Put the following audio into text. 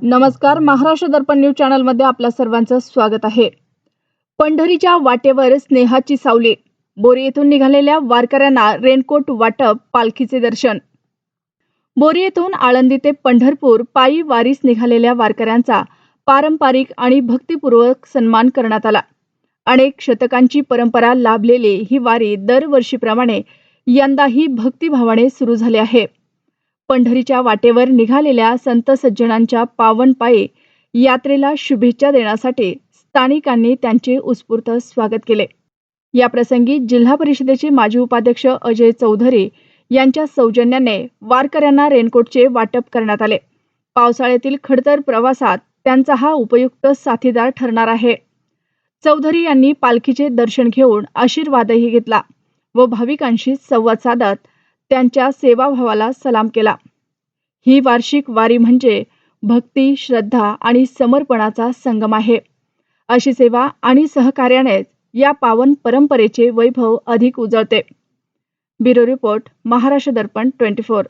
नमस्कार महाराष्ट्र दर्पण न्यूज चॅनलमध्ये आपल्या सर्वांचं स्वागत आहे. पंढरीच्या वाटेवर स्नेहाची सावली बोरी येथून निघालेल्या वारकऱ्यांना रेनकोट वाटप पालखीचे दर्शन. बोरी येथून आळंदी ते पंढरपूर पायी वारीस निघालेल्या वारकऱ्यांचा पारंपरिक आणि भक्तिपूर्वक सन्मान करण्यात आला. अनेक शतकांची परंपरा लाभलेली ही वारी दरवर्षीप्रमाणे यंदाही भक्तिभावाने सुरू झाली आहे. पंढरीच्या वाटेवर निघालेल्या संत सज्जनांच्या पावनपायी यात्रेला शुभेच्छा देण्यासाठी स्थानिकांनी त्यांचे उत्स्फूर्त स्वागत केले. या प्रसंगी जिल्हा परिषदेचे माजी उपाध्यक्ष अजय चौधरी यांच्या सौजन्याने वारकऱ्यांना रेनकोटचे वाटप करण्यात आले. पावसाळ्यातील खडतर प्रवासात त्यांचा हा उपयुक्त साथीदार ठरणार आहे. चौधरी यांनी पालखीचे दर्शन घेऊन आशीर्वादही घेतला व भाविकांशी संवाद साधत त्यांच्या सेवाभावाला सलाम केला. ही वार्षिक वारी म्हणजे भक्ती श्रद्धा आणि समर्पणाचा संगम आहे. अशी सेवा आणि सहकार्यानेच या पावन परंपरेचे वैभव अधिक उजळते. Bureau report Maharashtra Darpan twenty four.